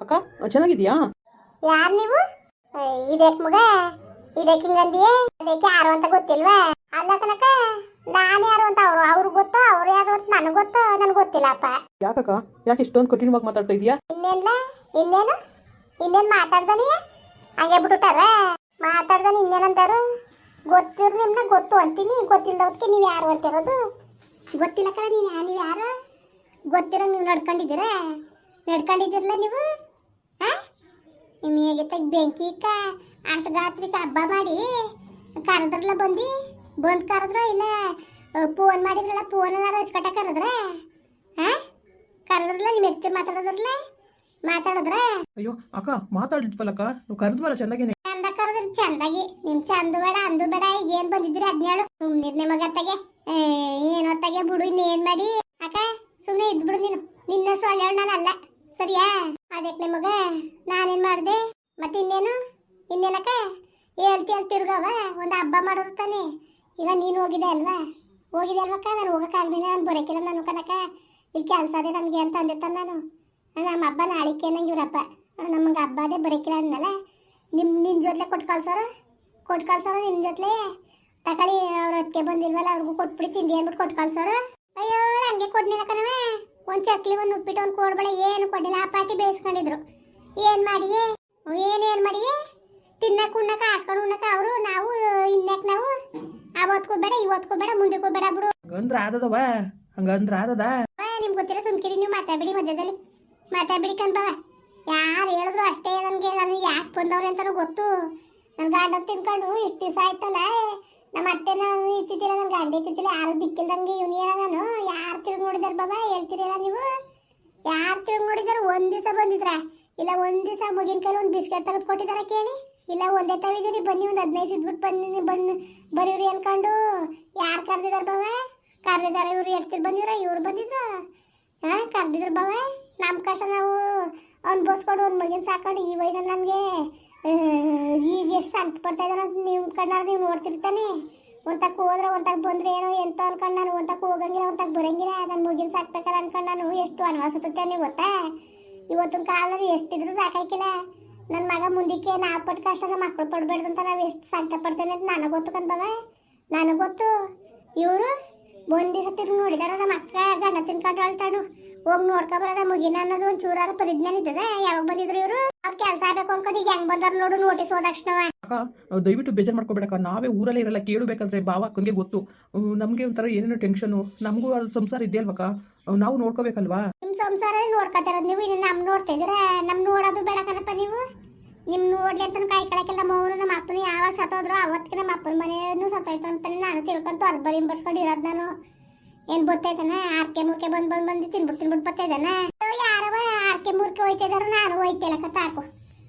ಅಕ್ಕ ಚೆನ್ನಾಗಿದ್ಯಾ ಯಾರ್ ನೀವು? ಇದಕ್ ಮಗ ಇದಕ್ ಹಿಂಗಂದಿಯೇ? ಅದಕ್ಕೆ ಯಾರು ಅಂತ ಗೊತ್ತಿಲ್ವಾ? ಅಲ್ಲ ಕನಕ ನಾನು ಯಾರು ಅಂತ ಅವ್ರು ಅವರು ಗೊತ್ತೋ ಅವ್ರು ಯಾರು ಅಂತ ನನಗೆ ಗೊತ್ತು ನನಗೆ ಗೊತ್ತಿಲ್ಲಪ್ಪ. ಯಾಕಕ್ಕ ಯಾಕೆ ಇಷ್ಟೊಂದು ಕಠಿಣವಾಗಿ ಮಾತಾಡ್ತಾ ಇದೀಯಾ? ಇನ್ನೇನ್ಲ ಇನ್ನೇನು? ಇನ್ನೇನು ಮಾತಾಡ್ದಾನೆ? ಹಂಗೆ ಬಿಟ್ಟಾರ ಮಾತಾಡ್ದಾನೆ ಇನ್ನೇನಂತಾರು ಗೊತ್ತಿರ ನಿಮ್ನ ಗೊತ್ತು ಅಂತೀನಿ. ಗೊತ್ತಿಲ್ದವಕ್ಕೆ ನೀವು ಯಾರು ಅಂತಿರೋದು ಗೊತ್ತಿಲ್ಲ ಕಣ ನೀನು ನೀವು ಯಾರು? ಗೊತ್ತಿರೋ ನೀವು ನಡ್ಕೊಂಡಿದ್ದೀರಾ? ನಡ್ಕೊಂಡಿದ್ದೀರಲ್ಲ ನೀವು? ನಿಮ್ಮ ಹೇಗೆ ಬೆಂಕಿ ಇಕ್ಕ ಅಷ್ಟಗಾತ್ರಿಕ ಹಬ್ಬ ಮಾಡಿ ಕರೆದ್ರಲ್ಲ ಬಂದು ಬಂದು ಕರೆದ್ರ ಇಲ್ಲ ಫೋನ್ ಮಾಡಿದ್ರಲ್ಲ ಫೋನ್ ಎಲ್ಲ ಹಚ್ಕಟ್ಟ ಕರೆದ್ರ? ಹಾಂ ಕರೆದ್ರಲ್ಲ ನಿಮ್ಮ ಎತ್ತಿ ಮಾತಾಡೋದ್ರಲ್ಲ? ಮಾತಾಡಿದ್ರ? ಅಯ್ಯೋ ಅಕ್ಕ ಮಾತಾಡಿದ್ವಲ್ಲಕ್ಕ ನೀವು ಕರೆದ್ವಲ್ಲ ಚೆನ್ನಾಗೇನೆ ಚಂದ ಕರೆದ್ರ ಚಂದಾಗಿ. ನಿಮ್ ಚಂದ ಬೇಡ ಅಂದು ಬೇಡ ಈಗ ಏನ್ ಬಂದಿದ್ರಿ ಹದಿನೇಳು ಸುಮ್ನಿರ್ ನಿಮಗತ್ತಾಗೆ ಏನೊತ್ತಾಗೆ ಬಿಡು ಇನ್ನೇನ್ ಮಾಡಿ? ಅಕ್ಕ ಸುಮ್ಮನೆ ಇದ್ಬಿಡು ನೀನು. ನಿನ್ನಷ್ಟು ಒಳ್ಳೆಯವಳು ನಾನು ಅಲ್ಲ ಸರಿಯಾ? ಅದಕ್ಕೆ ನಿಮಗ ನಾನೇನ್ ಮಾಡ್ದೆ? ಮತ್ತೆ ಇನ್ನೇನು? ಇನ್ನೇನಕ್ಕ? ಹೇಳ್ತಿ ಅಂತ ತಿರ್ಗವ, ಒಂದು ಹಬ್ಬ ಮಾಡೋದು ತಾನೆ. ಈಗ ನೀನು ಹೋಗಿದೆ ಅಲ್ವಾ? ಹೋಗಿದೆ ಅಲ್ವಕ್ಕ? ನಾನು ಹೋಗಕ್ಕಾಗ್ಲಿಲ್ಲ ನಾನು ಬರೋಕಿಲ್ಲ ನಾನು ಕನಕ ಇಲ್ಲಿ ಕೆಲಸ ಅದೇ ನನಗೆ ಅಂತ ಅಂದಿರ್ತಾನೆ ನಾನು. ನಮ್ಮ ಹಬ್ಬ ನಾಳಿಕೆ ನಂಗೆ ಇವ್ರಪ್ಪ. ನಮಗೆ ಹಬ್ಬ ಅದೇ ಬರೋಕಿಲ್ಲ ಅಂದಲ್ಲ ನಿಮ್ಮ ನಿನ್ನ ಜೊತೆ ಕೊಟ್ಟು ಕಳ್ಸೋರು? ಕೊಟ್ಟು ಕಳ್ಸೋರು ನಿನ್ನ ಜೊತೆ ತಗೊಳ್ಳಿ ಅವ್ರ ಅದಕ್ಕೆ ಬಂದಿಲ್ವಲ್ಲ, ಅವ್ರಿಗೂ ಕೊಟ್ಬಿಡಿ, ತಿಂಡಿ ಅಂದ್ಬಿಟ್ಟು ಕೊಟ್ಟು ಕಳ್ಸೋರು? ಅಯ್ಯೋ ನನಗೆ ಕೊಡ್ಲಿಲ್ಲ ಕಣವೆ ಒಂದು ಚಕ್ಲಿ ಒಂದು ಉಪ್ಪಿಟ್ಟು ಒಂದು ಕೋಡ್ಬಳೆ ಏನು ಕೊಡಿಲ್ಲ ಆ ಪಾಟಿ ಬೇಯಿಸ್ಕೊಂಡಿದ್ರು. ಏನು ಮಾಡಿಯೇ? ಏನ್ ಮಾಡಿಯೇ? ತಿನ್ನಕ್ಕೆ ಉಣ್ಣಕ್ಕೆ ಹಾಸ್ಕೊಂಡು ಉಣ್ಣಕ್ಕೆ ಅವರು ನಾವು ಇನ್ನಕ್ ನಾವು. ಅವತ್ತು ಬೇಡ ಇವತ್ತು ಬೇಡ ಮುಂದಕ್ಕೂ ಬೇಡ ಬಿಡು. ಹಂಗಂದ್ರ ಆದದವ? ಹಂಗಂದ್ರ ಆದದ? ನಿಮ್ಗೆ ಗೊತ್ತಿಲ್ಲ ಸುಮ್ಕಿರಿ ನೀವು ಮಾತಾಡ್ಬಿಡಿ ಮಧ್ಯದಲ್ಲಿ. ಮಾತಾಡ್ಬಿಡಿ ಕಣ್ಬವ. ಯಾರು ಹೇಳಿದ್ರು ಅಷ್ಟೇ ನನಗೆ. ನಾನು ಯಾಕೆ ಬಂದವ್ರೆ ಅಂತಾನು ಗೊತ್ತು. ನನ್ನ ಗಾಡ ತಿನ್ಕೊಂಡು ಇಷ್ಟು ದಿವಸ ಆಯ್ತಲ್ಲ ನಮ್ಮ ಅತ್ತೆ ನಾನು ಇತ್ತಿದ್ದಿಲ್ಲ ನನ್ನ ಗಂಡ ಇತ್ತಿತ್ತಿಲ್ಲ, ಯಾರು ದಿಕ್ಕಿಲ್ದಂಗೆ ಇವನಿಯ ನಾನು. ಯಾರು ತಿರುಗಿ ನೋಡಿದಾರ ಬಾಬಾ, ಹೇಳ್ತಿರಲ್ಲ ನೀವು? ಯಾರು ತಿರುಗಿ ನೋಡಿದಾರ? ಒಂದು ದಿವಸ ಬಂದಿದ್ರ? ಇಲ್ಲ, ಒಂದು ದಿವಸ ಮುಗಿನ ಕೈಲಿ ಒಂದು ಬಿಸ್ಕೆಟ್ ತೆಗೆದು ಕೊಟ್ಟಿದಾರ ಕೇಳಿ? ಇಲ್ಲ, ಒಂದೇ ತವಿದಿರಿ ಬನ್ನಿ ಒಂದು ಹದಿನೈದು ಇದ್ಬಿಟ್ಟು ಬನ್ನಿ ಬಂದು ಬರೀವ್ರಿ ಅನ್ಕೊಂಡು. ಯಾರು ಕರೆದಿದಾರ ಬಾಬಾ? ಕರೆದಿದಾರ ಇವ್ರು ಎಡ್ತಿರ್ ಬಂದಿದ್ರ, ಇವ್ರು ಬಂದಿದ್ರು? ಹಾ, ಕರ್ದಿದ್ರು ಬಾಬಾ. ನಮ್ಮ ಕಷ್ಟ ನಾವು ಅನ್ಭವಿಸ್ಕೊಂಡು ಒಂದು ಮಗಿನ ಸಾಕೊಂಡು ಈ ವಯಸ್ಸಲ್ಲಿ ನನಗೆ ಈಗ ಎಷ್ಟು ಸಂಕಟ ಪಡ್ತಾ ಇದ್ದಾನೆ ಅಂತ ನೀವು ಕಣ್ಣಾರ ನೀವು ನೋಡ್ತಿರ್ತಾನೆ. ಒಂತಕ್ಕೆ ಹೋದ್ರೆ ಒಂತಕ್ ಬಂದ್ರೆ ಏನೋ ಎಂತ ಅನ್ಕೊಂಡು ನಾನು ಒಂತಕ್ ಹೋಗಂಗಿಲ್ಲ ಒಂತಕ್ಕೆ ಬರಂಗಿಲ್ಲ. ನನ್ನ ಮುಗಿಲ್ ಸಾಕ್ಬೇಕಲ್ಲ ಅನ್ಕೊಂಡು ನಾನು ಎಷ್ಟು ಅನ್ವಾಸುತ್ತೇನೆ ಗೊತ್ತಾ? ಇವತ್ತಿನ ಕಾಲದಲ್ಲಿ ಎಷ್ಟಿದ್ರು ಸಾಕಾಯ್ಕಿಲ್ಲ. ನನ್ನ ಮಗ ಮುಂದಕ್ಕೆ ನಾ ಪಟ್ಟು ಕಷ್ಟ ನಮ್ಮ ಮಕ್ಕಳು ಪಡ್ಬೇಡ್ದು ಅಂತ ನಾವು ಎಷ್ಟು ಸಂಕಟ ಪಡ್ತೇನೆ ಅಂತ ನನಗೆ ಗೊತ್ತು ಕಣ್ಬವ ನನಗೆ ಗೊತ್ತು. ಇವರು ಒಂದು ತಿರ್ಗಿ ನೋಡಿದಾರ ನಮ್ಮ ಅಕ್ಕ ಗಂಡ ತಿನ್ಕೊಂಡು ಅಳ್ತಾಡು ಹೋಗಿ ನೋಡ್ಕೊಬರದ ಮುಗಿನ ಅನ್ನೋದು ಒಂದ್ ಚೂರಾರ ಪರಿಜ್ಞಾನ ಇದ್ದದ. ಯಾವಾಗ ಬಂದಿದ್ರು ಇವರು? ಅವ್ರ ಕೆಲಸ ಆಗ್ಬೇಕು ಅನ್ಕೊಂಡು ಈಗ ಹೆಂಗ್ ಬಂದಾರ ನೋಡು ನೋಟಿಸ್ ಹೋದಕ್ಷಣ ಅಕ್ಕ ಅಹ್, ದಯವಿಟ್ಟು ಬೇಜಾರು ಮಾಡ್ಕೋಬೇಡಕ್ಕ. ನಾವೇ ಊರಲ್ಲೇ ಇರಲ್ಲ ಕೇಳಬೇಕಾದ್ರೆ ಬಾವ ಅಕ್ಕಂಗೆ ಗೊತ್ತು. ಅಹ್, ನಮ್ಗೆ ಒಂಥರ ಏನೇನೋ ಟೆನ್ಷನು ನಮಗೂ ಅದು ಸಂಸಾರ ಇದೆ ಅಲ್ವಕ್ಕ? ನಾವು ನೋಡ್ಕೋಬೇಕಲ್ವಾ? ನಿಮ್ ಸಂಸಾರ ನೋಡ್ಕೊತಾರದ್ ನೀವು ಇನ್ನು ನಮ್ ನೋಡ್ತಾ ಇದೀರ ನಮ್ ನೋಡೋದು ಬೇಡ ಕಣಪ್ಪ ನೀವು. ನಿಮ್ ನೋಡ್ಲಿ ಅಂತ ಕೈ ಕಳಕೆಲ್ಲ ಮೌನ ನಮ್ಮ ಅಪ್ಪನ ಯಾವಾಗ ಸತ್ತೋದ್ರು ಅವತ್ತಿಗೆ ನಮ್ಮ ಅಪ್ಪನ ಮನೆಯನ್ನು ಸತ್ತೋಯ್ತು ಅಂತಾನೆ ನಾನು ತಿಳ್ಕೊಂತ ಅರ್ಬರಿ ಬಡ್ಸ್ಕೊಂಡು ಇರೋದು ನಾನು. ಏನ್ ಗೊತ್ತೈತನ ಆರ್ಕೆ ಮೂರ್ಕೆ ಬಂದ್ ಬಂದ್ ಬಂದು ತಿನ್ಬಿಟ್ಟು ತಿನ್ಬಿಟ್ಟು ಬರ್ತೈದನ ಯಾರವ ಆರ್ಕೆ ಮೂರ್ಕೆ ಹೋಯ್ತಿದಾರ? ನಾನು ಹೋಯ್ತಿಲ್ಲ ಸಾಕು.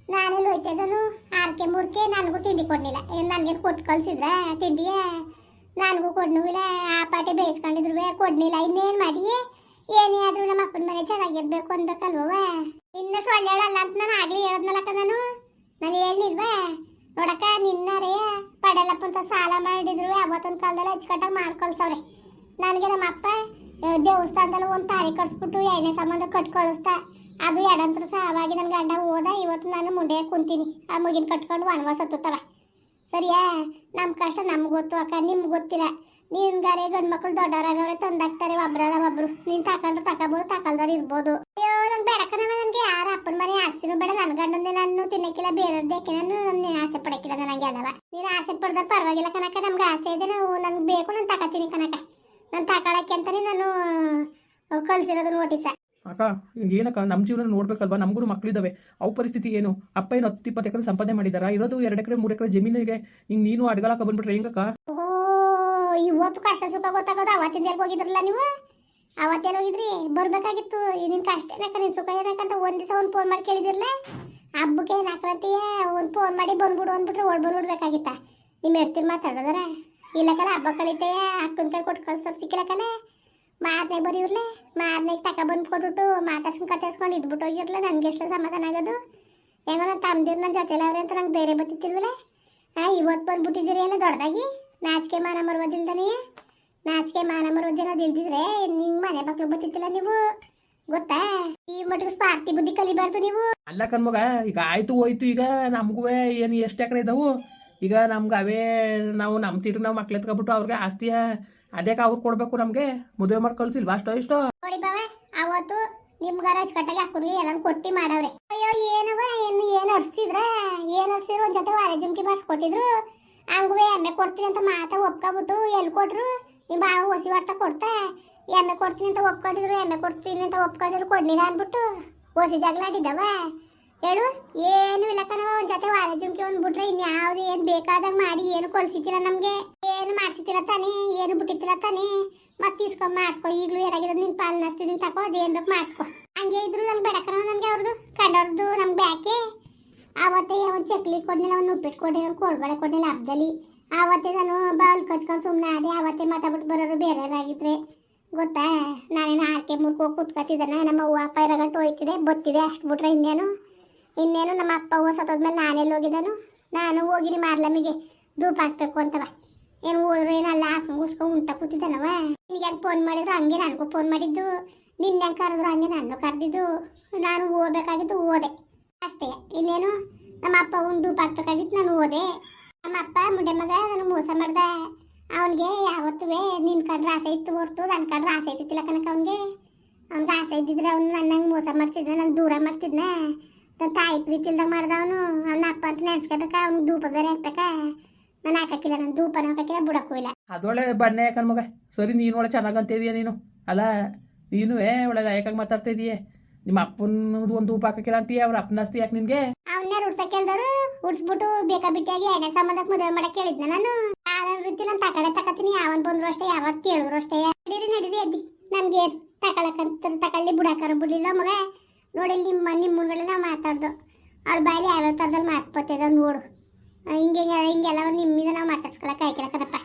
ನಾನೆಲ್ಲಿ ಹೋಯ್ತಿದ್ದಾನು ಆರ್ಕೆ ಮೂರ್ಕೆ ನನಗೂ ತಿಂಡಿ ಕೊಡ್ಲಿಲ್ಲ. ಏನ್ ನನ್ಗೆ ಕೊಟ್ಟು ಕಳ್ಸಿದ್ರ? ತಿಂಡಿಯ? ನನಗೂ ಕೊಡ್ನಿಲ್ಲ ಆ ಪಾಟಿ ಬೇಯಿಸ್ಕೊಂಡಿದ್ರು ಕೊಡ್ನಿಲ್ಲ ಇನ್ನೇನ್ ಮಾಡಿ? ಏನೇ ಆದ್ರೂ ನಮ್ಮ ಅಪ್ಪನ ಮನೆ ಚೆನ್ನಾಗಿರ್ಬೇಕು ಅನ್ಬೇಕಲ್ವವ ಇನ್ನ ಸೊಳ್ಳೆಳಲ್ಲ ಅಂತ ನಾನು ಆಗ್ಲಿ ಹೇಳದ್ನಲ್ಲಕ್ಕ ನಾನು. ನಾನು ಹೇಳಿಲ್ವಾ? ನೋಡಕ್ಕ ನಿನ್ನರೇ ಪಡೆಯಲ್ಲಪ್ಪ ಅಂತ ಸಾಲ ಮಾಡಿದ್ರು ಅವತ್ತೊಂದು ಕಾಲದಲ್ಲಿ ಅಚ್ಚುಕಟ್ಟಾಗಿ ಮಾಡ್ಕೊಳ್ಸವ್ರೆ. ನನಗೆ ನಮ್ಮ ಅಪ್ಪ ದೇವಸ್ಥಾನದಲ್ಲಿ ಒಂದು ತಾಳಿ ಕಟ್ಸ್ಬಿಟ್ಟು ಎಣ್ಣೆ ಸಂಬಂಧ ಕಟ್ ಕಳಿಸ್ತಾ ಅದು ಎಡಂತ್ರ ಸಹ ಅವಾಗಿ ನನ್ನ ಗಂಡ ಹೋದ, ಇವತ್ತು ನಾನು ಮುಂಡೆ ಕುಂತೀನಿ. ಆ ಮುಗಿನ ಕಟ್ಕೊಂಡು ವನವಾಸ ತುತ್ತವ ಸರಿಯಾ? ನಮ್ಮ ಕಷ್ಟ ನಮ್ಗೆ ಗೊತ್ತು ಅಕ್ಕ, ನಿಮ್ಗೆ ಗೊತ್ತಿಲ್ಲ. ನೀನ್ ಗಾರೆ ಗಂಡು ಮಕ್ಕಳು ದೊಡ್ಡವರಾಗವ್ರೆ ತಂದಾಕ್ತಾರೆ ಒಬ್ರಲ್ಲ ಒಬ್ರು. ನೀನ್ ತಕೊಂಡ್ರೆ ತಕೋಬೋದು ತಕೊಳ್ದಾರ ಇರ್ಬೋದು. ಅಯ್ಯೋ, ನಂಗೆ ಬೇಡಕ್ಕನವ ನನಗೆ ಯಾರ ಅಪ್ಪನ ಮನೆ ಆಸ್ತಿನೂ ಬೇಡ. ನನ್ನ ಗಂಡಂದೆ ನಾನು ತಿನ್ನಕ್ಕಿಲ್ಲ ಬೇರೆಯವ್ರದ್ದು ನಾನು ನನ್ನ ಆಸೆ ಪಡಕ್ಕಿಲ್ಲ ನನಗೆ ಅಲ್ಲವ. ನೀನು ಆಸೆ ಪಡ್ದ ಪರವಾಗಿಲ್ಲ ಕನಕ ನಮ್ಗೆ ಆಸೆ ಇದೆ, ನಾವು ನನ್ಗೆ ಬೇಕು, ನಾನು ತಗೋತೀನಿ ಕನಕ ನಾನು ತಗೊಳಕ್ಕೆ ಅಂತಾನೆ ನಾನು ಕಳ್ಸಿರೋದು ನೋಟಿಸ ಅಕ್ಕ ಏನಕ್ಕ ನಮ್ಮ ಜೀವನ ನೋಡ್ಬೇಕಲ್ವಾ? ನಮಗೂ ಮಕ್ಕಳಿದ್ದಾವೆ ಅವು ಪರಿಸ್ಥಿತಿ ಏನು? ಅಪ್ಪ ಏನು ಹತ್ತು ಇಪ್ಪತ್ತು ಎಕರೆ ಸಂಪಾದನೆ ಮಾಡಿದಾರ? ಇರೋದು ಎರಡು ಎಕರೆ ಮೂರು ಎಕರೆ ಜಮೀನಿಗೆ. ಹಿಂಗೆ ನೀನು ಅಡ್ಗಲಾಕ ಬಂದ್ಬಿಟ್ರೆ ಹೆಂಗಕ್ಕ? ಇವತ್ತು ಕಷ್ಟ ಸುಖ ಗೊತ್ತಾಗೋದು. ಅವತ್ತಿಂದ ಎಲ್ಲಿ ಹೋಗಿದ್ರಲ್ಲ ನೀವು? ಅವತ್ತೆಲ್ಲ ಹೋಗಿದ್ರಿ? ಬರ್ಬೇಕಾಗಿತ್ತು. ನಿನ್ ಕಷ್ಟ ಏನಕ್ಕ ನಿನ್ ಸುಖ ಏನಕ್ಕಂತ ಒಂದ್ ದಿವಸ ಒಂದು ಫೋನ್ ಮಾಡಿ ಕೇಳಿದಿರ್ಲ? ಹಬ್ಬಕ್ಕೆ ಏನಾಕಂತೀಯ ಒಂದು ಫೋನ್ ಮಾಡಿ ಬಂದ್ಬಿಡು ಅಂದ್ಬಿಟ್ರೆ ಓಡ್ ಬಂದ್ಬಿಡ್ಬೇಕಾಗಿತ್ತ? ನಿಮ್ಮ ಎಡ್ತಿರ್ ಮಾತಾಡೋದಾರ? ಇಲ್ಲಕಲ್ಲ ಹಬ್ಬ ಕಳಿತೆಯ ಅಕ್ಕನ ಕೈ ಕೊಟ್ಟು ಕಳ್ಸೋರು ಸಿಕ್ಕಿಲ್ಲಕಲ್ಲ ಮಾರನೇ ಬರೀರ್ಲೆ ಮಾರನೇ ತಕ ಬಂದು ಕೊಟ್ಬಿಟ್ಟು ಮಾತಾಡ್ಸ್ಕೊಂಡು ಕತ್ತರಿಸ್ಕೊಂಡು ಇದ್ಬಿಟ್ಟು ಹೋಗಿರ್ಲ ನನಗೆ ಎಷ್ಟು ಸಮಾಧಾನ ಆಗೋದು ಹೆಂಗೋ ನನ್ನ ತಮ್ಮದಿರು ನನ್ನ ಜೊತೆಲಿ ಅವ್ರೆ ಅಂತ ನಂಗೆ ಧೈರ್ಯ ಬತ್ತಿತ್ತಿಲ್ವಲ್ಲ ಹಾಂ ಇವತ್ತು ಬಂದುಬಿಟ್ಟಿದ್ದೀರಿ ಎಲ್ಲ ದೊಡ್ಡದಾಗಿ ನಾಚಿಕೆ ಮಾನ ಮರುವುದಿಲ್ದಾನೆ? ನಾಚಿಕೆ ಮಾನ ಮರುವುದೇನೋದು ಇಲ್ದಿದ್ರೆ ನಿಂಗೆ ಮನೆ ಮಕ್ಳು ಬತ್ತಿತ್ತಿಲ್ಲ ನೀವು? ಗೊತ್ತಾ? ಈ ಮಟ್ಟಿಗೆ ಸ್ವಾರ್ಥಿ ಬುದ್ಧಿ ಕಲಿಬಾರ್ದು ನೀವು. ಅಲ್ಲ ಕಣ್ಮಗ, ಈಗ ಆಯ್ತು ಹೋಯ್ತು ಈಗ ನಮಗೂ ಏನು ಎಷ್ಟು ಎಕರೆ ಇದಾವು? ಈಗ ನಮ್ಗೆ ಅವೇ ನಾವು ನಮ್ಮ ತಿರ್ಗಿ ನಾವು ಮಕ್ಳು ಎತ್ಕೊಬಿಟ್ಟು ಅವ್ರಿಗೆ ಆಸ್ತಿ ಅದಕ್ಕೆ ಅವ್ರು ಕೊಡ್ಬೇಕು ನಮಗೆ? ಮದುವೆ ಮಾಡಿ ಕಳ್ಸಿಲ್ವಾ? ಅಷ್ಟೋ, ಇಷ್ಟೋ? ನೋಡಿ ಬಾವ, ಅವತ್ತು ನಿಮ್ಗಾರ ಅಚ್ಚುಕಟ್ಟಾಗಿ ಹಾಕಿದ್ವಿ ಎಲ್ಲ ಕೊಟ್ಟಿ ಮಾಡವ್ರೆ. ಅಯ್ಯೋ ಏನವ ಏನು ಏನು ಅರ್ಸಿದ್ರ? ಏನು ಅರ್ಸಿದ್ರು? ಒಂದ್ ಜೊತೆ ವಾರ ಜುಮ್ಕಿ ಮಾಡಿಸ್ಕೊಟ್ಟಿದ್ರು. ಹಂಗುವೆ ಎಮ್ಮೆ ಕೊಡ್ತೀನಿ ಅಂತ ಮಾತ ಒಪ್ಕೊಬಿಟ್ಟು ಎಲ್ಲಿ ಕೊಟ್ರು? ನಿಮ್ಮ ಬಾವು ಹೊಸಿ ಹೊಡ್ತಾ ಕೊಡ್ತಾ? ಎಮ್ಮೆ ಕೊಡ್ತೀನಿ ಅಂತ ಒಪ್ಕೊಂಡಿದ್ರು ಎಮ್ಮೆ ಕೊಡ್ತೀನಿ ಅಂತ ಒಪ್ಕೊಂಡಿದ್ರು ಕೊಡ್ಲಿಲ್ಲ ಅಂದ್ಬಿಟ್ಟು ಹೊಸಿ ಜಗಳ ಆಡಿದ್ದವ ಹೇಳು? ಏನು ಇಲ್ಲ ಒಂದ್ ಜೊತೆ ವಾರ ಜುಮ್ಕಿ ಒಂದ್ ಬಿಟ್ರೆ ಇನ್ಯಾವ್ದು ಏನ್ ಬೇಕಾದಾಗ ಮಾಡಿ, ಏನು ಕೊಲ್ಸಿತಿಲ್ಲ ನಮ್ಗೆ. ಏನು ಮಾಡ್ಸಿತಿಲ್ಲ ತಾನೇ, ಏನು ಬಿಟ್ಟಿತ್ತಿಲ್ಲ ತಾನೇ. ಮತ್ತೆ ಇಸ್ಕೊಂಡ್ ಮಾಡಿಸ್ಕೊ, ಈಗಲೂ ಏನಾಗಿದೆ ನಿನ್ ಪಾಲ್ ನಸ್ತಿದ್ದೀನಿ ತಕೋ ಅದೇನ್ ಬೇಕು ಮಾಡಿಸ್ಕೊ. ಹಂಗೆ ಇದ್ರು ನನ್ಗೆ ಬೇಡಕಣ ನನ್ಗೆ ಅವ್ರದ್ದು ಕಂಡವ್ರದ್ದು ನಮ್ಗೆ ಬ್ಯಾಕೆ. ಆವತ್ತೇ ಒಂದು ಚಕ್ಲಿ ಕೊಡ್ನಿಲ್ಲ ಒಂದು ಉಪ್ಪಿಟ್ಟು ಕೊಡ್ಲಿಲ್ಲ, ಒಂದು ಕೋಡ್ಬಳೆ ಕೊಡ್ಲಿಲ್ಲ ಹಬ್ಬದಲ್ಲಿ ಆವತ್ತೇ ನಾನು ಬಾಲ್ ಕಚ್ಕೊಂಡು ಸುಮ್ಮನೆ ಅದೇ ಆವತ್ತೇ ಮಾತಾಡ್ಬಿಟ್ಟು ಬರೋರು ಬೇರೆಯವರಾಗಿದ್ರೆ. ಗೊತ್ತಾ? ನಾನೇನು ಆಕೆ ಮುರ್ಕೋ ಕೂತ್ಕೊತಿದ್ದಾನೆ ನಮ್ಮ ಅವ್ವ, ಅಪ್ಪ ಇರೋ ಗಂಟು ಹೋಯ್ತಿದೆ, ಬತ್ತಿದೆ ಅಷ್ಟು ಬಿಟ್ರೆ ಇನ್ನೇನು? ಇನ್ನೇನು ನಮ್ಮ ಅಪ್ಪ ಅವ್ವ ಸತ್ತೋದ್ಮೇಲೆ ನಾನೆಲ್ಲಿ ಹೋಗಿದ್ದಾನು? ನಾನು ಹೋಗಿರಿ ಮಾರ್ಲಮ್ಮಿಗೆ. ಧೂಪ ಹಾಕ್ಬೇಕು ಅಂತವ ಏನು ಹೋದ್ರು ಏನಲ್ಲ ಹಾಸ್ಕೊಂಡು ಕೂಸ್ಕೊಂಡು ಉಂಟ ಕೂತಿದ್ದಾನವ. ನಿನಗೆ ಹೆಂಗೆ ಫೋನ್ ಮಾಡಿದ್ರು? ಹಂಗೆ ನನಗೂ ಫೋನ್ ಮಾಡಿದ್ದು. ನಿನ್ನ ಹೆಂಗೆ ಕರೆದ್ರು? ಹಂಗೆ ನಾನು ಕರೆದಿದ್ದು. ನಾನು ಓದಬೇಕಾಗಿದ್ದು ಓದೆ. ಅಷ್ಟೇ. ಇನ್ನೇನು? ನಮ್ಮ ಅಪ್ಪ ಒಂದು ಧೂಪ ಹಾಕ್ಬೇಕಾಗಿತ್ತು, ನಾನು ಓದೆ. ನಮ್ಮ ಅಪ್ಪ ಮುಂಡೆ ಮಗ ನಾನು ಮೋಸ ಮಾಡ್ದೆ. ಅವನಿಗೆ ಯಾವತ್ತೂ ನಿನ್ನ ಕಂಡ್ರೆ ಆಸೆ ಇತ್ತು ಹೊರ್ತು ನನ್ನ ಕಡ್ರ ಆಸೆ ಇತ್ತಿಲ್ಲ ಕನಕ ಅವನಿಗೆ. ಅವ್ನಿಗೆ ಆಸೆ ಇದ್ದಿದ್ರೆ ಅವನು ನನ್ನಂಗೆ ಮೋಸ ಮಾಡ್ತಿದ್ದೆ ನಾನು ದೂರ ಮಾಡ್ತಿದ್ನ. ತಾಯಿ ಪ್ರೀತಿ ಇಲ್ದಾಗ ಮಾಡ್ದವನು ಅವನ ಅಪ್ಪ ಅಂತ ನೆನ್ಸ್ಕೋಬೇಕ? ಅವ್ನಿಗೆ ಧೂಪ ಬೇರೆ ಹಾಕ್ಬೇಕ? ನಾನು ಹಾಕಕ್ಕಿಲ್ಲ ನಾನು ಧೂಪನ ಹಾಕಕ್ಕಿಲ್ಲ ಬಿಡಕ್ಕೂ ಇಲ್ಲ. ಅದೊಳ್ಳೆ ಯಾಕನ್ ಮಗ? ಸರಿ ನೀನು ಒಳ್ಳೆ ಚೆನ್ನಾಗಿ ಅಂತಿದೀಯ ನೀನು? ಅಲ್ಲ ನೀನು ಒಳ್ಳೆ ಲಾಯಕಾಗಿ ಮಾತಾಡ್ತಾ ಇದೀಯ? ನಿಮ್ಮ ಅಪ್ಪನ ಒಂದು ಧೂಪ ಹಾಕಕ್ಕಿಲ್ಲ ಅಂತೀಯ? ಅವ್ರ ಅಪ್ಪನ ಆಸ್ತಿ ಯಾಕೆ ನಿನ್ಗೆ? ಅವನ್ಯಾರು ಉಡ್ಸಕ್ ಕೇಳ್ದವ್ರು ಉಡ್ಸ್ಬಿಟ್ಟು ಬೇಕಾ ಬಿಟ್ಟಿಯಾಗಿ ಎಣ್ಣೆ ಸಂಬಂಧಕ್ಕೆ ಮದುವೆ ಮಾಡಕ್ ಕೇಳಿದ್ನ ನಾನು? ಯಾರ ರೀತಿ ನಾನು ತಕಡೆ ತಕತೀನಿ. ಯಾವನ್ ಬಂದ್ರು ಅಷ್ಟೇ ಯಾವಾಗ ಕೇಳಿದ್ರು ಅಷ್ಟೇ. ನಡೀರಿ ನಡೀರಿ ಅದ್ದಿ ನಮ್ಗೆ ತಕೊಳಕ್ಕಂತ ತಕೊಳ್ಳಿ ಬಿಡಾಕಾರ ಬಿಡ್ಲಿಲ್ಲ ಮಗ. ನೋಡಿ ನಿಮ್ಮ ನಿಮ್ಮ ಮುಂದ್ಗಡೆ ನಾವು ಮಾತಾಡ್ದು. ಅವ್ರ ಬಾಯಲ್ಲಿ ಯಾವ್ಯಾವ ಥರದಲ್ಲಿ ಮಾತು ನೋಡು. ಹಿಂಗೆ ಹಿಂಗೆಲ್ಲ ನಿಮ್ಮಿಂದ ನಾವು ಮಾತಾಡ್ಸ್ಕೊಳಕ್ಕೆ ಆಯ್ಕಿಲ್ಲಕನಪ್ಪ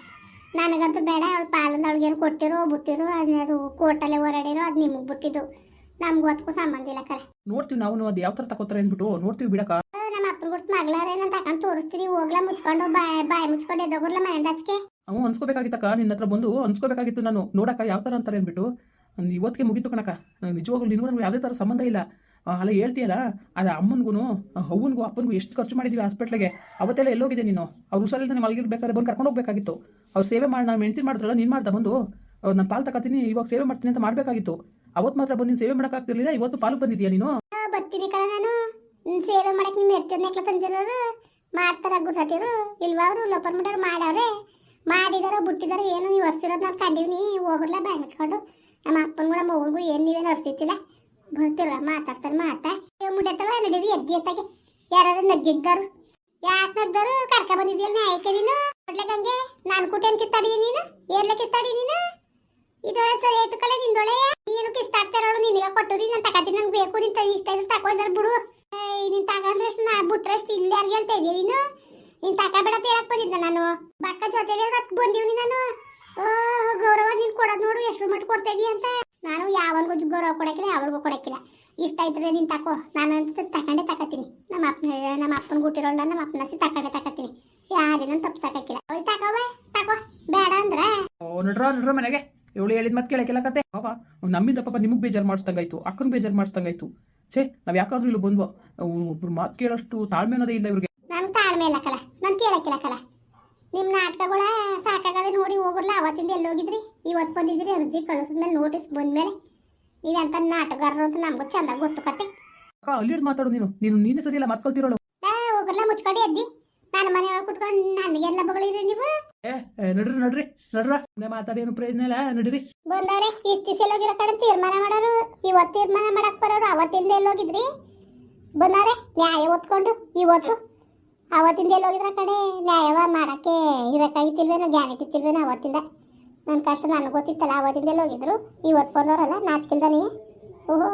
ನನಗಂತೂ ಬೇಡ ಅವಳು ಪಾಲಂದ ಏನು ಕೊಟ್ಟಿರೋ ಬಿಟ್ಟಿರೋ ಅದು ಕೋರ್ಟಲ್ಲೇ ಹೊರಡಿರೋ ಅದು ನಿಮಗೆ ಬಿಟ್ಟಿದ್ದು. ನಮ್ಗೆ ಒತ್ಕೂ ಸಂಬಂಧ ಇಲ್ಲ ಕಲೆ ನೋಡ್ತೀವಿ ನಾವು ಅದು ಯಾವ ಥರ ತಗೋತಾರೆ ಅಂದ್ಬಿಟ್ಟು ನೋಡ್ತೀವಿ ಬಿಡಕ ನಮ್ಮ ಅಪ್ಪನ ಕೊಟ್ಟು ಮಗಳಾರ ಏನಂತ ತಗೊಂಡು ತೋರಿಸ್ತೀನಿ ಹೋಗ್ಲಾ ಮುಚ್ಕೊಂಡು ಬಾಯ್ ಬಾಯ್ ಮುಚ್ಕೊಂಡು ಎದ್ದೋಗ್ರಲ್ಲ ಮನೆ ಹಚ್ಕೆ ಅವ್ನು ಅನ್ಸ್ಕೋಬೇಕಾಗಿತ್ತಕ್ಕ ನಿನ್ನ ಹತ್ರ ಬಂದು ಅನ್ಸ್ಕೋಬೇಕಾಗಿತ್ತು ನಾನು. ನೋಡಕ್ಕ ಯಾವ ಥರ ಅಂತಾರೆ ಅಂದ್ಬಿಟ್ಟು. ಇವತ್ತಿಗೆ ಮುಗಿತು ಕಣಕ ನಿಜವಾಗ್ಲೂ ನಿನಗೂ ನನಗೆ ಯಾವುದೇ ಥರ ಸಂಬಂಧ ಇಲ್ಲ. ಅಲ್ಲ ಹೇಳ್ತೀಯಲ್ಲ, ಅದು ಅಮ್ಮನಿಗೂ ಅವ್ವನಿಗೂ ಅಪ್ಪನಿಗೂ ಎಷ್ಟು ಖರ್ಚು ಮಾಡಿದ್ವಿ ಹಾಸ್ಪಿಟ್ಲಿಗೆ ಅವತ್ತೆಲ್ಲ ಎಲ್ಲೋಗಿದೆ ನೀನು. ಅವ್ರು ಹುಷಾರಿಲ್ದಾನೆ ಮಲಗಿರ್ಬೇಕಾದ್ರೆ ಬಂದು ಕರ್ಕೊಂಡು ಹೋಗ್ಬೇಕಾಗಿತ್ತು. ಅವ್ರು ಸೇವೆ ಮಾಡಿ ನಾನು ಹೆಂಡತಿ ಮಾಡಿದ್ರಲ್ಲ, ನೀನು ಮಾಡ್ದ ಬಂದು. ನಾನು ಪಾಲು ತಗೋತೀನಿ ಇವಾಗ ಸೇವೆ ಮಾಡ್ತೀನಿ ಅಂತ ಮಾಡಬೇಕಾಗಿತ್ತು. ಅವತ್ತು ಮಾತ್ರ ಬಂದು ನೀನು ಸೇವೆ ಮಾಡೋಕ್ಕಾಗ್ತಿರ್ಲಿಲ್ಲ ಇವತ್ತು ಪಾಲು ಬಂದಿದ್ಯಾ ನೀನು? ಬರ್ತೀನಿ ಕಣ ನಾನು. ಸೇವೆ ಮಾಡಕ್ಕೆ ನಿಮ್ಮ ಎಡ್ತಿರ್ ನೆಕ್ಲ ತಂದಿರೋರು, ಮಾಡ್ತಾರ ಗುರ್ಸಟ್ಟಿರು ಇಲ್ವಾ ಅವರು? ಲೋಪರ್ ಮಾಡವ್ರೆ? ಮಾಡಿದಾರೋ, ಬಿಟ್ಟಿದಾರೋ, ಏನು, ನೀವು ಹಸಿರೋದು ನಾನು ಕಂಡೀವಿ ಹೋಗ್ರಲ್ಲ ಬಾಯ್ ಮುಚ್ಕೊಂಡು. ನಮ್ಮ ಅಪ್ಪನಿಗೂ ನಮ್ಮ ಅವ್ವನಿಗೂ ಏನು ನೀವೇನು ಹರ್ಸಿತ್ತಿಲ್ಲ ಬರ್ತಿರ ಮಾತಾಡ್ತಾರೆ ಮಾತಾ ಮುಡತ್ತವ ನಡೀರಿ, ಎದ್ದಿ ಎತ್ತಾಗೆ. ಯಾರು ನಗ್ಗಿದ್ದಾರು? ಯಾಕೆ ನಗ್ದರು? ಕರ್ಕ ಬಂದಿದ್ಯಲ್ಲ ನ್ಯಾಯಕ್ಕೆ ನೀನು? ನೋಡ್ಲಕ್ಕಂಗೆ ನಾನು ಕುಟೇನ್ ಕಿತ್ತಾಡಿ ನೀನು? ಏರ್ಲೆ ಕಿತ್ತಾಡಿ ನೀನು? ಇದೊಳ ಸರಿ ಆಯ್ತು ಕಲೆ ನಿಂದೊಳೆ ನೀನು ಕಿಸ್ತಾಡ್ತಾರೋಳು ನಿನಗ ಕೊಟ್ಟರಿ, ನಾನು ತಗತೀನಿ ನಂಗೆ ಬೇಕು ನಿಂತ ಇಷ್ಟ ಇದ್ರೆ ತಗೊಂಡ್ರೆ ಬಿಡು ನೀನ್ ತಗೊಂಡ್ರಷ್ಟು ನಾ ಬಿಟ್ರಷ್ಟು ಇಲ್ಲಿ ಯಾರಿಗೆ ಹೇಳ್ತಾ ಇದ್ದೀನಿ ನೀನು? ನೀನು ತಗೋಬೇಡ ಹೇಳಕ್ ಬಂದಿದ್ದ ನಾನು? ಬಕ್ಕ ಜೊತೆಗೆ ಬಂದೀವಿ ನಾನು. ಓ ಗೌರವ ನೀನ್ ಕೊಡೋದು ನೋಡು ಎಷ್ಟು ಮಟ್ಟ ಕೊಡ್ತಾ ಇದೀಯ ಅಂತ? ನಾನು ಯಾವನ್ಗೂ ಗೌರವ ಕೊಡಕ್ಕಿಲ್ಲ ಯಾವಳಿಗೂ ಕೊಡಕ್ಕಿಲ್ಲ. ಇಷ್ಟ ಇದ್ರೆ ನೀನ್ ತಕೋ. ನಾನು ಅಂತ ತಕೊಂಡೆ ತಕತೀನಿ ನಮ್ಮ ಅಪ್ಪನ ನಮ್ಮ ಅಪ್ಪನ ಗುಟ್ಟಿರೋಳ ನಮ್ಮ ಅಪ್ಪನ ಹಸಿ ತಕೊಂಡೆ ತಕತೀನಿ ಯಾರಿನ ತಪ್ಪಿಸಕ್ಕಿಲ್ಲ ಹೋಯ್ ತಕೋವೆ ತಕೋ. ಬೇಡ ಅಂದ್ರೆ. ಓ ನೋಡ್ರ ನಡ್ರ ಮನೆಗೆ. ಇವಳು ಹೇಳಿದ ಮತ್ತೆ ಕೇಳಕ್ಕೆಲ್ಲ ಕತೆ. ಅವ ನಮ್ಮಿಂದ ಪಾಪ ನಿಮಗೆ ಬೇಜಾರು ಮಾಡಿಸ್ದಂಗಾಯ್ತು. ಅಕ್ಕನ ಬೇಜಾರು ಮಾಡಿಸ್ದಂಗಾಯ್ತು. ಛೇ ನಾವು ಯಾಕಾದ್ರೂ ಇಲ್ಲಿ ಬಂದ್ವು? ಒಬ್ರು ಮಾತು ಕೇಳೋಷ್ಟು ತಾಳ್ಮೆ ಅನ್ನೋದೇ ಇಲ್ಲ ಇವ್ರಿಗೆ. ನನ್ನ ತಾಳ್ಮೆ ಇಲ್ಲ ಕಲ. ನಾನು ಕೇಳಕ್ಕಿಲ್ಲ ಕಲ. ನಿಮ್ ನಾಟಕಗಳ ಸಾಕಾಗದೆ ನೋಡಿ ಹೋಗಲ್ಲ ಅವತ್ತಿಂದ ಎಲ್ಲಿ ಹೋಗಿದ್ರಿ ಇವತ್ತು ಬಂದಿದ್ರಿ ಅರ್ಜಿ ಕಳಿಸಿದ್ಮೇಲೆ ನೋಟಿಸ್ ಬಂದ್ಮೇಲೆ ನೀವೆಂತ ನಾಟಕಗಾರರು ಅಂತ ನಮ್ಗೆ ಚಂದ ಗೊತ್ತು ಕತೆ. ಅಕ್ಕ ಅಲ್ಲಿ ಮಾತಾಡು ನೀನು. ನೀನು ನೀನೇ ಸರಿಯಲ್ಲ ಮತ್ಕೊಳ್ತಿರೋ ಕಲ್ತಿರೋಳು ಆ, ಹೋಗಲ್ಲ ಮುಚ್ಕೊಂಡು ಅದ್ದಿ. ನಾನು ಮನೆಯೊಳಗೆ ಕುತ್ಕೊಂಡು ನನಗೆಲ್ಲ ಬಗಳಿದ್ರಿ ನೀವು? ಏ ನಡ್ರಿ ನಡ್ರಿ. ನಡ್ರ ಸುಮ್ಮನೆ ಮಾತಾಡಿ ಏನು ಪ್ರಯೋಜನ ಇಲ್ಲ. ನಡೀರಿ. ಬಂದವ್ರೆ ಇಷ್ಟು ದಿವಸ ಹೋಗಿರೋ ಕಡೆ ತೀರ್ಮಾನ ಮಾಡೋರು? ಇವತ್ತು ತೀರ್ಮಾನ ಮಾಡಕ್ ಬರೋರು ಅವತ್ತಿಂದ ಎಲ್ಲಿ ಹೋಗಿದ್ರಿ ಬಂದವ್ರೆ ನ್ಯಾಯ ಒತ್ಕೊಂಡು ಇವತ್ತು ಅವತ್ತಿಂದ ಎಲ್ಲಿ ಹೋಗಿದ್ರ ಕಡೆ ನ್ಯಾಯವ ಮಾಡಕ್ಕೆ ಇರಕ್ಕಾಗಿತ್ತಿಲ್ವೇನೋ ಜ್ಞಾನ ಅವತ್ತಿಂದ? ನನ್ನ ಕಷ್ಟ ನನಗೆ ಗೊತ್ತಿತ್ತಲ್ಲ, ಅವತ್ತಿಂದ ಎಲ್ಲಿ ಹೋಗಿದ್ರು ಇವತ್ತು ಬಂದವರಲ್ಲ, ನಾಚಿಕಿಲ್ದಾನೆ? ಓಹೋ,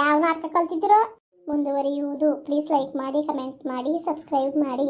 ಯಾವ ನಾಟಕ ಕಲ್ತಿದ್ರು ಮುಂದುವರಿಯುವುದು. ಪ್ಲೀಸ್ ಲೈಕ್ ಮಾಡಿ ಕಮೆಂಟ್ ಮಾಡಿ ಸಬ್ಸ್ಕ್ರೈಬ್ ಮಾಡಿ.